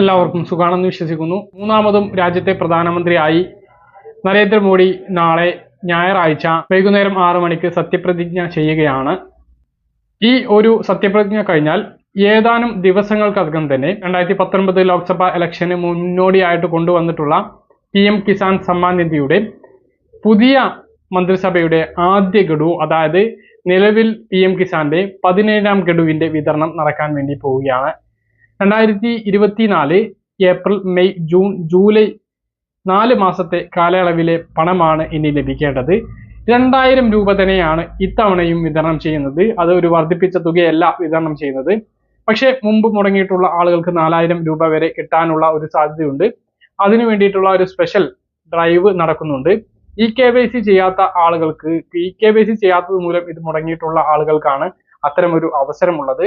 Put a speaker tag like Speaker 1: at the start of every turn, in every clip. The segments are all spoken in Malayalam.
Speaker 1: എല്ലാവർക്കും സുഖാണെന്ന് വിശ്വസിക്കുന്നു. മൂന്നാമതും രാജ്യത്തെ പ്രധാനമന്ത്രിയായി നരേന്ദ്രമോദി നാളെ ഞായറാഴ്ച വൈകുന്നേരം ആറു മണിക്ക് സത്യപ്രതിജ്ഞ ചെയ്യുകയാണ്. ഈ ഒരു സത്യപ്രതിജ്ഞ കഴിഞ്ഞാൽ ഏതാനും ദിവസങ്ങൾക്കകം തന്നെ രണ്ടായിരത്തി പത്തൊൻപത് ലോക്സഭാ ഇലക്ഷന് മുന്നോടിയായിട്ട് കൊണ്ടുവന്നിട്ടുള്ള പി എം കിസാൻ സമ്മാൻ നിധിയുടെ പുതിയ മന്ത്രിസഭയുടെ ആദ്യ ഗഡു അതായത് നിലവിൽ പി എം കിസാന്റെ പതിനേഴാം ഗഡുവിന്റെ വിതരണം നടക്കാൻ വേണ്ടി പോവുകയാണ്. രണ്ടായിരത്തി ഇരുപത്തിനാല് ഏപ്രിൽ മെയ് ജൂൺ ജൂലൈ നാല് മാസത്തെ കാലയളവിലെ പണമാണ് ഇനി ലഭിക്കേണ്ടത്. രണ്ടായിരം രൂപ തന്നെയാണ് ഇത്തവണയും വിതരണം ചെയ്യുന്നത്. അത് ഒരു വർദ്ധിപ്പിച്ച തുകയല്ല വിതരണം ചെയ്യുന്നത്. പക്ഷേ മുമ്പ് മുടങ്ങിയിട്ടുള്ള ആളുകൾക്ക് നാലായിരം രൂപ വരെ കിട്ടാനുള്ള ഒരു സാധ്യതയുണ്ട്. അതിനു വേണ്ടിയിട്ടുള്ള ഒരു സ്പെഷ്യൽ ഡ്രൈവ് നടക്കുന്നുണ്ട്. ഇ കെ വൈ സി ചെയ്യാത്ത ആളുകൾക്ക് ഇ കെ വൈ സി ചെയ്യാത്തത് മൂലം ഇത് മുടങ്ങിയിട്ടുള്ള ആളുകൾക്കാണ് അത്തരമൊരു അവസരമുള്ളത്.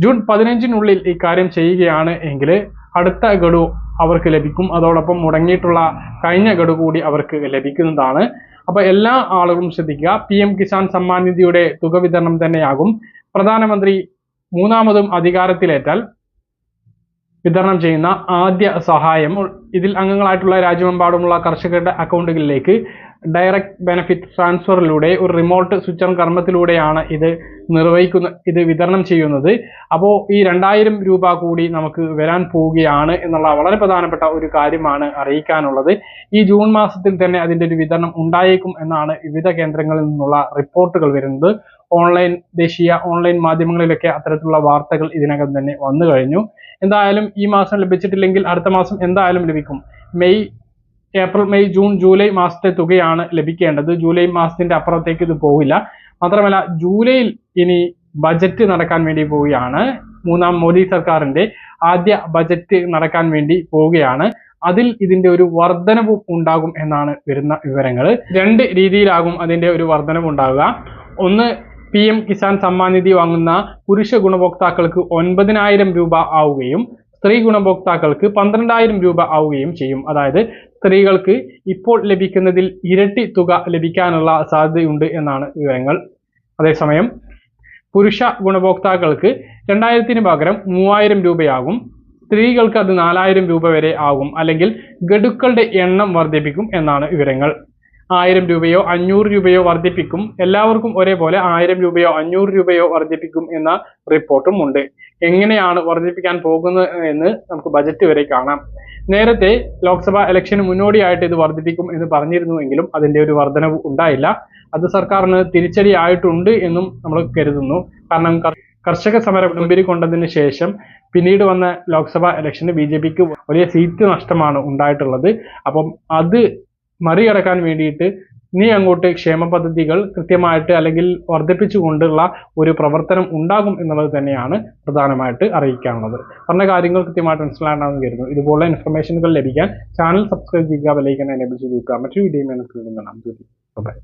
Speaker 1: ജൂൺ പതിനഞ്ചിനുള്ളിൽ ഇക്കാര്യം ചെയ്യുകയാണ് എങ്കിൽ അടുത്ത ഗഡു അവർക്ക് ലഭിക്കും. അതോടൊപ്പം മുടങ്ങിയിട്ടുള്ള കഴിഞ്ഞ ഗഡു കൂടി അവർക്ക് ലഭിക്കുന്നതാണ്. അപ്പോൾ എല്ലാ ആളുകളും ശ്രദ്ധിക്കുക. പി എം കിസാൻ സമ്മാൻ നിധിയുടെ തുക വിതരണം തന്നെയാകും. പ്രധാനമന്ത്രി മൂന്നാമതും അധികാരത്തിലേറ്റാൽ വിതരണം ചെയ്യുന്ന ആദ്യ സഹായം. ഇതിൽ അംഗങ്ങളായിട്ടുള്ള രാജ്യമെമ്പാടുമുള്ള കർഷകരുടെ അക്കൗണ്ടുകളിലേക്ക് ഡയറക്റ്റ് ബെനഫിറ്റ് ട്രാൻസ്ഫറിലൂടെ ഒരു റിമോട്ട് സ്വിച്ച് ഓൺ കർമ്മത്തിലൂടെയാണ് ഇത് നിർവഹിക്കുന്ന ഇത് വിതരണം ചെയ്യുന്നത്. അപ്പോൾ ഈ രണ്ടായിരം രൂപ കൂടി നമുക്ക് വരാൻ പോവുകയാണ് എന്നുള്ള വളരെ പ്രധാനപ്പെട്ട ഒരു കാര്യമാണ് അറിയിക്കാനുള്ളത്. ഈ ജൂൺ മാസത്തിൽ തന്നെ അതിന്റെ ഒരു വിതരണം ഉണ്ടായേക്കും എന്നാണ് വിവിധ കേന്ദ്രങ്ങളിൽ നിന്നുള്ള റിപ്പോർട്ടുകൾ വരുന്നത്. ഓൺലൈൻ ദേശീയ ഓൺലൈൻ മാധ്യമങ്ങളിലൊക്കെ അത്തരത്തിലുള്ള വാർത്തകൾ ഇതിനകം തന്നെ വന്നു കഴിഞ്ഞു. എന്തായാലും ഈ മാസം ലഭിച്ചിട്ടില്ലെങ്കിൽ അടുത്ത മാസം എന്തായാലും ലഭിക്കും. May April May June July മാസത്തെ തുകയാണ് ലഭിക്കേണ്ടത്. ജൂലൈ മാസത്തിന്റെ അപ്പുറത്തേക്ക് ഇത് പോവില്ല. മാത്രമല്ല ജൂലൈയിൽ ഇനി ബജറ്റ് നടക്കാൻ വേണ്ടി പോവുകയാണ്. മൂന്നാം മോദി സർക്കാരിന്റെ ആദ്യ ബജറ്റ് നടക്കാൻ വേണ്ടി പോവുകയാണ്. അതിൽ ഇതിന്റെ ഒരു വർധനവ് ഉണ്ടാകും എന്നാണ് വരുന്ന വിവരങ്ങൾ. രണ്ട് രീതിയിലാകും അതിന്റെ ഒരു വർധനവ് ഉണ്ടാവുക. ഒന്ന് പി എം കിസാൻ സമ്മാൻ നിധി വാങ്ങുന്ന പുരുഷ ഗുണഭോക്താക്കൾക്ക് ഒൻപതിനായിരം രൂപ ആവുകയും സ്ത്രീ ഗുണഭോക്താക്കൾക്ക് പന്ത്രണ്ടായിരം രൂപ ആവുകയും ചെയ്യും. അതായത് സ്ത്രീകൾക്ക് ഇപ്പോൾ ലഭിക്കുന്നതിൽ ഇരട്ടി തുക ലഭിക്കാനുള്ള സാധ്യതയുണ്ട് എന്നാണ് വിവരങ്ങൾ. അതേസമയം പുരുഷ ഗുണഭോക്താക്കൾക്ക് രണ്ടായിരത്തിന് പകരം മൂവായിരം രൂപയാകും. സ്ത്രീകൾക്ക് അത് നാലായിരം രൂപ വരെ ആകും. അല്ലെങ്കിൽ ഗഡുക്കളുടെ എണ്ണം വർദ്ധിപ്പിക്കും എന്നാണ് വിവരങ്ങൾ. ആയിരം രൂപയോ അഞ്ഞൂറ് രൂപയോ വർദ്ധിപ്പിക്കും. എല്ലാവർക്കും ഒരേപോലെ ആയിരം രൂപയോ അഞ്ഞൂറ് രൂപയോ വർദ്ധിപ്പിക്കും എന്ന റിപ്പോർട്ടും ഉണ്ട്. എങ്ങനെയാണ് വർദ്ധിപ്പിക്കാൻ പോകുന്നത് എന്ന് നമുക്ക് ബജറ്റ് വരെ കാണാം. നേരത്തെ ലോക്സഭാ ഇലക്ഷന് മുന്നോടിയായിട്ട് ഇത് വർദ്ധിപ്പിക്കും എന്ന് പറഞ്ഞിരുന്നുവെങ്കിലും അതിന്റെ ഒരു വർധനവ് ഉണ്ടായില്ല. അത് സർക്കാരിന് തിരിച്ചടി ആയിട്ടുണ്ട് എന്നും നമ്മൾ കരുതുന്നു. കാരണം കർഷക സമരം കൊണ്ടതിന് ശേഷം പിന്നീട് വന്ന ലോക്സഭാ ഇലക്ഷന് ബി ജെ പിക്ക് വലിയ സീറ്റ് നഷ്ടമാണ് ഉണ്ടായിട്ടുള്ളത്. അപ്പം അത് മറികടക്കാൻ വേണ്ടിയിട്ട് ഇനി അങ്ങോട്ട് ക്ഷേമ പദ്ധതികൾ കൃത്യമായിട്ട് അല്ലെങ്കിൽ വർദ്ധിപ്പിച്ചുകൊണ്ടുള്ള ഒരു പ്രവർത്തനം ഉണ്ടാകും എന്നുള്ളത് തന്നെയാണ് പ്രധാനമായിട്ട് അറിയിക്കാനുള്ളത് പറഞ്ഞ കാര്യങ്ങൾ കൃത്യമായിട്ട് മനസ്സിലാണെന്ന് കരുതുന്നു. ഇതുപോലുള്ള ഇൻഫർമേഷനുകൾ ലഭിക്കാൻ ചാനൽ സബ്സ്ക്രൈബ് ചെയ്യുക വിലയിക്കാൻ എനേബിൾ ചെയ്ത് നോക്കുക മറ്റൊരു വീഡിയോ നമുക്ക് ബൈ